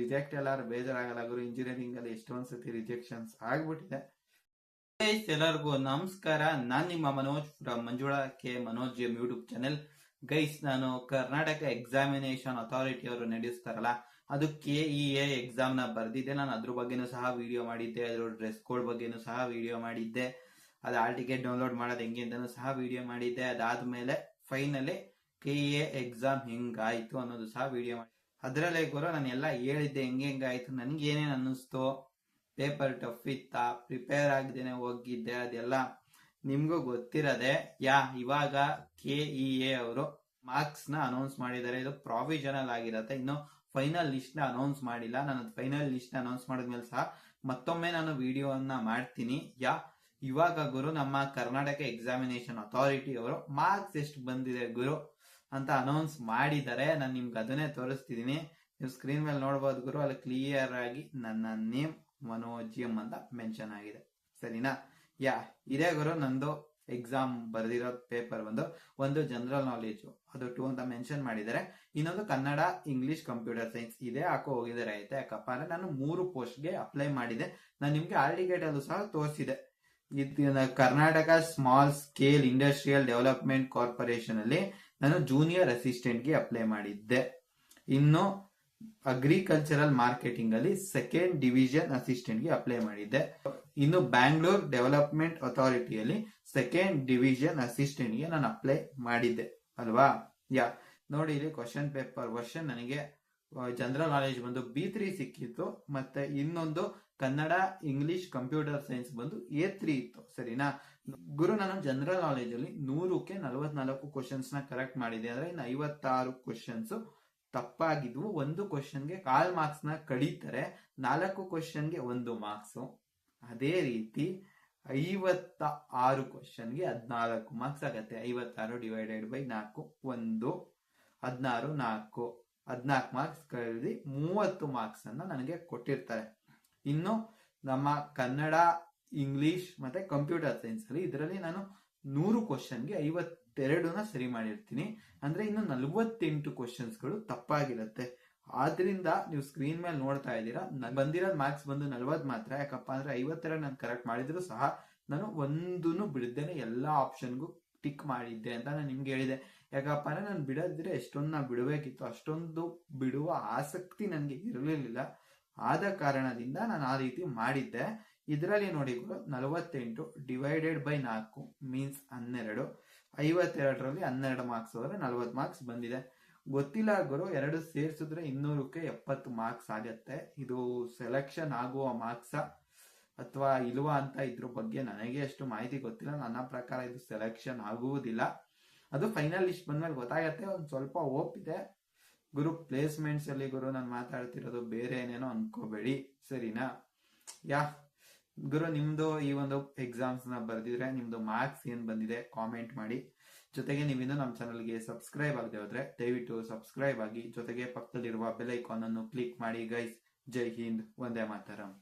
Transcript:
Reject ಎಲ್ಲಾರು ಬೇಜಾರಾಗಲ್ಲ ಗುರು. Engineering ಅಲ್ಲಿ ಎಷ್ಟೊಂದ್ ಸತಿ ರಿಜೆಕ್ಷನ್ಸ್ ಆಗ್ಬಿಟ್ಟಿದೆ. ಎಲ್ಲರಿಗೂ ನಮಸ್ಕಾರ. ನಾನ್ ನಿಮ್ಮ Manoj from Manjula K. Manoj M YouTube channel guys ನಾನು ಕರ್ನಾಟಕ ಎಕ್ಸಾಮಿನೇಷನ್ ಅಥಾರಿಟಿ ಅವರು ನಡೆಸ್ತಾರಲ್ಲ, ಅದು ಕೆ ಇ ಎ ಎಕ್ಸಾಮ್ನ ಬರ್ದಿದ್ದೆ. ನಾನು ಅದ್ರ ಬಗ್ಗೆನೂ ಸಹ ವಿಡಿಯೋ ಮಾಡಿದ್ದೆ, ಅದ್ರ ಡ್ರೆಸ್ ಕೋಡ್ ಬಗ್ಗೆನೂ ಸಹ ವಿಡಿಯೋ ಮಾಡಿದ್ದೆ. ಅದು ಆಲ್ ಟಿಕೆಟ್ ಡೌನ್ಲೋಡ್ ಮಾಡೋದು ಹೆಂಗೆ ಅಂತಾನು ಸಹ ವಿಡಿಯೋ ಮಾಡಿದ್ದೆ. ಅದಾದ್ಮೇಲೆ finally K E A exam ಹೆಂಗಾಯ್ತು ಅನ್ನೋದು ಸಹ ವಿಡಿಯೋ ಮಾಡಿ ಅದರಲ್ಲೇ ಗುರು ನಾನು ಎಲ್ಲ ಹೇಳಿದ್ದೆ, ಹೆಂಗೆ ಹೆಂಗಾಯ್ತು ನನ್ಗೆ ಏನೇನು ಅನ್ನಿಸ್ತು ಪೇಪರ್ ಟಫ್ ಇತ್ತಾ ಪ್ರಿಪೇರ್ ಆಗದೇನೆ ಹೋಗಿದ್ದೆ, ಅದೆಲ್ಲ ನಿಮಗೂ ಗೊತ್ತಿರದೆ, ಯಾ, ಇವಾಗ ಕೆ ಇ ಎ ಅವರು ಮಾರ್ಕ್ಸ್ನ ಅನೌನ್ಸ್ ಮಾಡಿದ್ದಾರೆ, ಇದು ಪ್ರಾವಿಷನಲ್ ಆಗಿರತ್ತೆ, ಇನ್ನು ಫೈನಲ್ ಲಿಸ್ಟ್ನ ಅನೌನ್ಸ್ ಮಾಡಿಲ್ಲ ನಾನು ಫೈನಲ್ ಲಿಸ್ಟ್ನ ಅನೌನ್ಸ್ ಮಾಡಿದ್ಮೇಲೆ ಸಹ ಮತ್ತೊಮ್ಮೆ ನಾನು ವಿಡಿಯೋವನ್ನ ಮಾಡ್ತೀನಿ, ಯಾ, ಇವಾಗ ಗುರು, ನಮ್ಮ ಕರ್ನಾಟಕ ಎಕ್ಸಾಮಿನೇಷನ್ ಅಥಾರಿಟಿ ಅವರು ಮಾರ್ಕ್ಸ್ ಎಷ್ಟು ಬಂದಿದೆ ಗುರು? ಅಂತ ಅನೌನ್ಸ್ ಮಾಡಿದ್ದಾರೆ ನಾನು ನಿಮ್ಗೆ ಅದನ್ನೇ ತೋರಿಸ್ತಿದ್ದೀನಿ. ನೀವು ಸ್ಕ್ರೀನ್ ಮೇಲೆ ನೋಡ್ಬೋದು ಗುರು, ಅಲ್ಲಿ ಕ್ಲಿಯರ್ ಆಗಿ ನನ್ನ ನೇಮ್ ಮನೋಜಿಯಂ ಅಂತ ಮೆನ್ಷನ್ ಆಗಿದೆ. ಸರಿನಾ? ಯಾ, ಇದೇ ಗುರು, ನಂದು ಎಕ್ಸಾಮ್ ಬರೆದಿರೋ ಪೇಪರ್ ಒಂದು ಒಂದು ಜನರಲ್ ನಾಲೆಜ್ ಅದು ಟೂ ಅಂತ ಮೆನ್ಷನ್ ಮಾಡಿದ್ದಾರೆ. ಇನ್ನೊಂದು ಕನ್ನಡ ಇಂಗ್ಲಿಷ್ ಕಂಪ್ಯೂಟರ್ ಸೈನ್ಸ್ ಇದೇ, ಹಾಕೋ ಹೋಗಿದ್ದಾರೆ, ಆಯ್ತಾ ಯಾಕಪ್ಪ ಅಂದ್ರೆ ನಾನು ಮೂರು ಪೋಸ್ಟ್ಗೆ ಅಪ್ಲೈ ಮಾಡಿದೆ. ನಾನು ನಿಮ್ಗೆ ಅದು ಅಲ್ಲೂ ಸಹ ತೋರಿಸಿದೆ. ಇದು Karnataka small scale industrial development corporation ಅಲ್ಲಿ ನಾನು ಜೂನಿಯರ್ ಅಸಿಸ್ಟೆಂಟ್ಗೆ ಅಪ್ಲೈ ಮಾಡಿದ್ದೆ. ಇನ್ನು ಅಗ್ರಿಕಲ್ಚರಲ್ ಮಾರ್ಕೆಟಿಂಗ್ ಅಲ್ಲಿ ಸೆಕೆಂಡ್ ಡಿವಿಷನ್ ಅಸಿಸ್ಟೆಂಟ್ಗೆ ಅಪ್ಲೈ ಮಾಡಿದ್ದೆ. ಇನ್ನು ಬ್ಯಾಂಗ್ಳೂರ್ ಡೆವಲಪ್ಮೆಂಟ್ ಅಥಾರಿಟಿಯಲ್ಲಿ ಸೆಕೆಂಡ್ ಡಿವಿಷನ್ ಅಸಿಸ್ಟೆಂಟ್ಗೆ ನಾನು ಅಪ್ಲೈ ಮಾಡಿದ್ದೆ. ಅಲ್ವಾ? ಯಾ ನೋಡಿ, ಇಲ್ಲಿ ಕ್ವಶನ್ ಪೇಪರ್ ವರ್ಷನ್ ನನಗೆ ಜನರಲ್ ನಾಲೆಜ್ ಬಂದು ಬಿ ತ್ರೀ ಸಿಕ್ಕಿತ್ತು, ಮತ್ತೆ ಇನ್ನೊಂದು ಕನ್ನಡ ಇಂಗ್ಲಿಷ್ ಕಂಪ್ಯೂಟರ್ ಸೈನ್ಸ್ ಬಂದು ಎ ತ್ರೀ ಇತ್ತು, ಸರಿನಾ? ಗುರು, ನಾನು ಜನರಲ್ ನಾಲೆಜ್ ಅಲ್ಲಿ ನೂರಕ್ಕೆ ನಲವತ್ನಾಲ್ಕು ಕ್ವಶನ್ಸ್ನ ಕರೆಕ್ಟ್ ಮಾಡಿದೆ. ಅಂದ್ರೆ ಇನ್ನು ಐವತ್ತಾರು ಕ್ವಶನ್ಸ್ ತಪ್ಪಾಗಿದ್ವು. ಒಂದು ಕ್ವಶನ್ಗೆ ಕಾಲ್ ಮಾರ್ಕ್ಸ್ನ ಕಡಿತಾರೆ, ನಾಲ್ಕು ಕ್ವಶನ್ಗೆ ಒಂದು ಮಾರ್ಕ್ಸ್ ಅದೇ ರೀತಿ ಐವತ್ತ ಆರು ಕ್ವಶನ್ಗೆ ಹದಿನಾಲ್ಕು ಮಾರ್ಕ್ಸ್ ಆಗತ್ತೆ. ಐವತ್ತಾರು ಡಿವೈಡೆಡ್ ಬೈ ನಾಲ್ಕು, ಒಂದು, ಹದಿನಾರು ನಾಲ್ಕು. ಹದಿನಾಲ್ಕು ಮಾರ್ಕ್ಸ್ ಕಳೆದಿ ಮೂವತ್ತು ಮಾರ್ಕ್ಸ್ ಅನ್ನ ನನಗೆ ಕೊಟ್ಟಿರ್ತಾರೆ. ಇನ್ನು ನಮ್ಮ ಕನ್ನಡ ಇಂಗ್ಲಿಷ್ ಮತ್ತೆ ಕಂಪ್ಯೂಟರ್ ಸೈನ್ಸ್ ಅಲ್ಲಿ ಇದರಲ್ಲಿ ನಾನು ನೂರು ಕ್ವಶನ್ಗೆ ಐವತ್ತೆರಡನ್ನ ಸರಿ ಮಾಡಿರ್ತೀನಿ. ಅಂದ್ರೆ ಇನ್ನು ನಲವತ್ತೆಂಟು ಕ್ವಶನ್ಸ್ಗಳು ತಪ್ಪಾಗಿರುತ್ತೆ. ಆದ್ರಿಂದ ನೀವು ಸ್ಕ್ರೀನ್ ಮೇಲೆ ನೋಡ್ತಾ ಇದ್ದೀರಾ ಬಂದಿರೋ ಮಾರ್ಕ್ಸ್ ಬಂದು ನಲ್ವತ್ ಮಾತ್ರ. ಯಾಕಪ್ಪ ಅಂದ್ರೆ ಐವತ್ತೆರಡು ನಾನು ಕರೆಕ್ಟ್ ಮಾಡಿದ್ರು ಸಹ ನಾನು ಒಂದೂ ಬಿಡದೇನೆ ಎಲ್ಲಾ ಆಪ್ಷನ್ಗೂ ಟಿಕ್ ಮಾಡಿದ್ದೆ ಅಂತ ನಾನು ನಿಮ್ಗೆ ಹೇಳಿದೆ. ಯಾಕಪ್ಪ ಅಂದರೆ ನಾನು ಬಿಡದಿದ್ರೆ ಎಷ್ಟೊಂದು ನಾ ಬಿಡಬೇಕಿತ್ತು. ಅಷ್ಟೊಂದು ಬಿಡುವ ಆಸಕ್ತಿ ನನಗೆ ಇರಲಿಲ್ಲ ಆದ ಕಾರಣದಿಂದ ನಾನು ಆ ರೀತಿ ಮಾಡಿದ್ದೆ. ಇದರಲ್ಲಿ ನೋಡಿ ನಲವತ್ತೆಂಟು ಡಿವೈಡೆಡ್ ಬೈ ನಾಲ್ಕು ಮೀನ್ಸ್ ಹನ್ನೆರಡು. ಐವತ್ತೆರಡರಲ್ಲಿ ಹನ್ನೆರಡು ಮಾರ್ಕ್ಸ್ ಹೋದ್ರೆ ನಲ್ವತ್ತು ಮಾರ್ಕ್ಸ್ ಬಂದಿದೆ. ಗೊತ್ತಿಲ್ಲ ಗುರು, ಎರಡು ಸೇರಿಸಿದ್ರೆ ಇನ್ನೂರಕ್ಕೆ ಎಪ್ಪತ್ತು ಮಾರ್ಕ್ಸ್ ಆಗತ್ತೆ. ಇದು ಸೆಲೆಕ್ಷನ್ ಆಗುವ ಮಾರ್ಕ್ಸ ಅಥವಾ ಇಲ್ವಾ ಅಂತ ಇದ್ರ ಬಗ್ಗೆ ನನಗೆ ಅಷ್ಟು ಮಾಹಿತಿ ಗೊತ್ತಿಲ್ಲ. ನನ್ನ ಪ್ರಕಾರ ಇದು ಸೆಲೆಕ್ಷನ್ ಆಗುವುದಿಲ್ಲ. ಅದು ಫೈನಲ್ ಲಿಸ್ಟ್ ಬಂದ್ಮೇಲೆ ಗೊತ್ತಾಗತ್ತೆ, ಒಂದು ಸ್ವಲ್ಪ ಹೋಪ್ ಇದೆ. ಗುರು ಪ್ಲೇಸ್ಮೆಂಟ್ಸ್ ಅಲ್ಲಿ ಗುರು ನಾನು ಮಾತಾಡ್ತಿರೋದು ಬೇರೆ ಏನೇನೋ ಅನ್ಕೋಬೇಡಿ, ಸರಿನಾ? ಯಾ, ಗುರು ನಿಮ್ದು ಈ ಒಂದು ಎಕ್ಸಾಮ್ಸ್ನ ಬರ್ದಿದ್ರೆ, ನಿಮ್ದು ಮಾರ್ಕ್ಸ್ ಏನ್ ಬಂದಿದೆ ಕಾಮೆಂಟ್ ಮಾಡಿ. ಜೊತೆಗೆ ನೀವಿನ್ನೂ ನಮ್ಮ ಚಾನಲ್ಗೆ ಸಬ್ಸ್ಕ್ರೈಬ್ ಆಗದೆ ಹೋದ್ರೆ, ದಯವಿಟ್ಟು ಸಬ್ಸ್ಕ್ರೈಬ್ ಆಗಿ, ಜೊತೆಗೆ ಪಕ್ಕದಲ್ಲಿರುವ ಬೆಲ್ ಐಕಾನ್ ಅನ್ನು ಕ್ಲಿಕ್ ಮಾಡಿ ಗೈಸ್ ಜೈ ಹಿಂದ್ ಒಂದೇ ಮಾತರಂ.